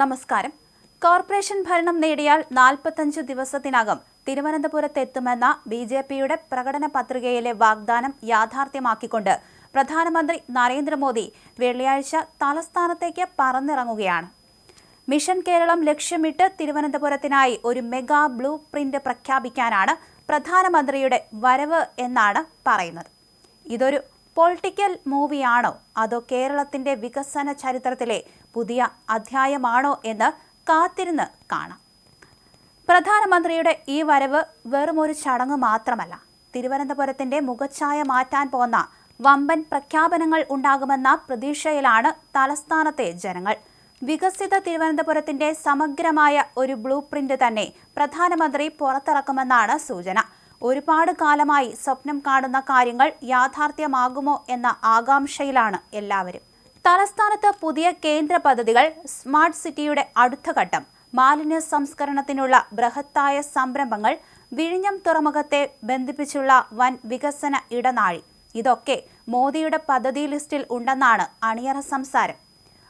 നമസ്കാരം. കോർപ്പറേഷൻ ഭരണം നേടിയാൽ നാൽപ്പത്തഞ്ച് ദിവസത്തിനകം തിരുവനന്തപുരത്തെത്തുമെന്ന ബി ജെ പിയുടെ പ്രകടന പത്രികയിലെ വാഗ്ദാനം യാഥാർത്ഥ്യമാക്കിക്കൊണ്ട് പ്രധാനമന്ത്രി നരേന്ദ്രമോദി വെള്ളിയാഴ്ച തലസ്ഥാനത്തേക്ക് പറന്നിറങ്ങുകയാണ്. മിഷൻ കേരളം ലക്ഷ്യമിട്ട് തിരുവനന്തപുരത്തിനായി ഒരു മെഗാ ബ്ലൂ പ്രിന്റ് പ്രഖ്യാപിക്കാനാണ് പ്രധാനമന്ത്രിയുടെ വരവ് എന്നാണ് പറയുന്നത്. ഇതൊരു പൊളിറ്റിക്കൽ മൂവിയാണോ? അതോ കേരളത്തിന്റെ വികസന ചരിത്രത്തിലെ പുതിയ അധ്യായമാണോ എന്ന് കാത്തിരുന്ന് കാണാം. പ്രധാനമന്ത്രിയുടെ ഈ വരവ് വെറും ഒരു ചടങ്ങ് മാത്രമല്ല. തിരുവനന്തപുരത്തിന്റെ മുഖച്ഛായ മാറ്റാൻ പോന്ന വമ്പൻ പ്രഖ്യാപനങ്ങൾ ഉണ്ടാകുമെന്ന പ്രതീക്ഷയിലാണ് തലസ്ഥാനത്തെ ജനങ്ങൾ. വികസിത തിരുവനന്തപുരത്തിന്റെ സമഗ്രമായ ഒരു ബ്ലൂ പ്രിന്റ് തന്നെ പ്രധാനമന്ത്രി പുറത്തിറക്കുമെന്നാണ് സൂചന. ഒരുപാട് കാലമായി സ്വപ്നം കാണുന്ന കാര്യങ്ങൾ യാഥാർത്ഥ്യമാകുമോ എന്ന ആകാംക്ഷയിലാണ് എല്ലാവരും. തലസ്ഥാനത്ത് പുതിയ കേന്ദ്ര പദ്ധതികൾ സ്മാർട്ട് സിറ്റിയുടെ അടുത്ത ഘട്ടം. മാലിന്യ സംസ്കരണത്തിനുള്ള ബൃഹത്തായ സംരംഭങ്ങൾ വിഴിഞ്ഞം തുറമുഖത്തെ ബന്ധിപ്പിച്ചുള്ള വൻ വികസന ഇടനാഴി. ഇതൊക്കെ മോദിയുടെ പദ്ധതി ലിസ്റ്റിൽ ഉണ്ടെന്നാണ് അണിയറ സംസാരം.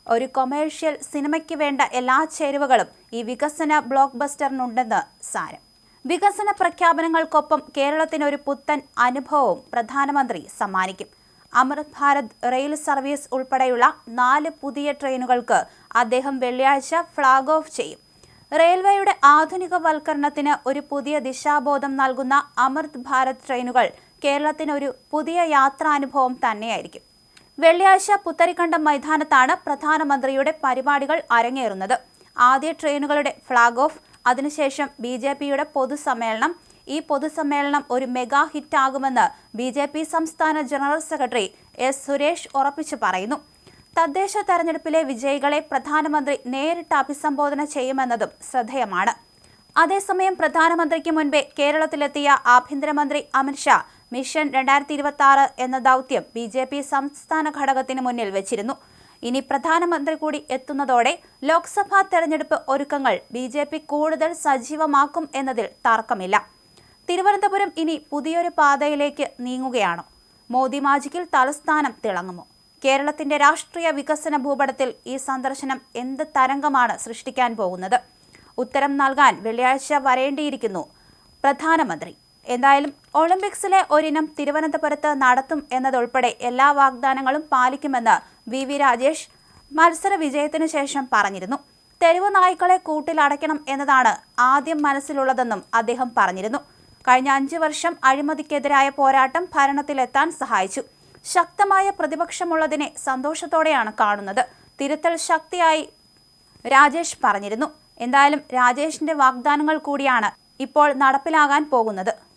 ഒരു കൊമേഴ്ഷ്യൽ സിനിമയ്ക്ക് വേണ്ട എല്ലാ ചേരുവകളും ഈ വികസന ബ്ലോക്ക് ബസ്റ്ററിനുണ്ടെന്ന് സാരം. വികസന പ്രഖ്യാപനങ്ങൾക്കൊപ്പം കേരളത്തിന് ഒരു പുത്തൻ അനുഭവവും പ്രധാനമന്ത്രി സമ്മാനിക്കും. അമൃത് ഭാരത് റെയിൽ സർവീസ് ഉൾപ്പെടെയുള്ള നാല് പുതിയ ട്രെയിനുകൾക്ക് അദ്ദേഹം വെള്ളിയാഴ്ച ഫ്ളാഗ് ഓഫ് ചെയ്യും. റെയിൽവേയുടെ ആധുനികവൽക്കരണത്തിന് ഒരു പുതിയ ദിശാബോധം നൽകുന്ന അമൃത് ഭാരത് ട്രെയിനുകൾ കേരളത്തിന് ഒരു പുതിയ യാത്രാനുഭവം തന്നെയായിരിക്കും. വെള്ളിയാഴ്ച പുത്തരിക്കണ്ടം മൈതാനത്താണ് പ്രധാനമന്ത്രിയുടെ പരിപാടികൾ അരങ്ങേറുന്നത്. ആദ്യ ട്രെയിനുകളുടെ ഫ്ളാഗ് ഓഫ് അതിനുശേഷം ബി ജെ പിയുടെ പൊതുസമ്മേളനം. ഈ പൊതുസമ്മേളനം ഒരു മെഗാ ഹിറ്റാകുമെന്ന് ബി ജെ പി സംസ്ഥാന ജനറൽ സെക്രട്ടറി എസ് സുരേഷ് ഉറപ്പിച്ചു പറയുന്നു. തദ്ദേശ തെരഞ്ഞെടുപ്പിലെ വിജയികളെ പ്രധാനമന്ത്രി നേരിട്ട് അഭിസംബോധന ചെയ്യുമെന്നതും ശ്രദ്ധേയമാണ്. അതേസമയം പ്രധാനമന്ത്രിക്ക് മുൻപേ കേരളത്തിലെത്തിയ ആഭ്യന്തരമന്ത്രി അമിത്ഷാ മിഷൻ രണ്ടായിരത്തി ഇരുപത്തി എന്ന ദൗത്യം ബി ജെ പി സംസ്ഥാന ഘടകത്തിന് മുന്നിൽ വെച്ചിരുന്നു. ഇനി പ്രധാനമന്ത്രി കൂടി എത്തുന്നതോടെ ലോക്സഭാ തെരഞ്ഞെടുപ്പ് ഒരുക്കങ്ങൾ ബി ജെ പി കൂടുതൽ സജീവമാക്കും എന്നതിൽ തർക്കമില്ല. തിരുവനന്തപുരം ഇനി പുതിയൊരു പാതയിലേക്ക് നീങ്ങുകയാണോ. മോദി മാജിക്കിൽ തലസ്ഥാനം തിളങ്ങുമോ? കേരളത്തിന്റെ രാഷ്ട്രീയ വികസന ഭൂപടത്തിൽ ഈ സന്ദർശനം എന്ത് തരംഗമാണ് സൃഷ്ടിക്കാൻ പോകുന്നത്? ഉത്തരം നൽകാൻ വെള്ളിയാഴ്ച വരേണ്ടിയിരിക്കുന്നു പ്രധാനമന്ത്രി. എന്തായാലും ഒളിമ്പിക്സിലെ ഒരിനം തിരുവനന്തപുരത്ത് നടത്തും എന്നതുൾപ്പെടെ എല്ലാ വാഗ്ദാനങ്ങളും പാലിക്കുമെന്ന് വി വി രാജേഷ് മത്സര വിജയത്തിനു ശേഷം പറഞ്ഞിരുന്നു. തെരുവ് നായ്ക്കളെ കൂട്ടിലടയ്ക്കണം എന്നതാണ് ആദ്യം മനസ്സിലുള്ളതെന്നും അദ്ദേഹം പറഞ്ഞിരുന്നു. കഴിഞ്ഞ അഞ്ചു വർഷം അഴിമതിക്കെതിരായ പോരാട്ടം ഭരണത്തിലെത്താൻ സഹായിച്ചു. ശക്തമായ പ്രതിപക്ഷമുള്ളതിനെ സന്തോഷത്തോടെയാണ് കാണുന്നത്. തിരുത്തൽ ശക്തിയായി രാജേഷ് പറഞ്ഞിരുന്നു. എന്തായാലും രാജേഷിന്റെ വാഗ്ദാനങ്ങൾ കൂടിയാണ് ഇപ്പോൾ നടപ്പിലാകാൻ പോകുന്നത്.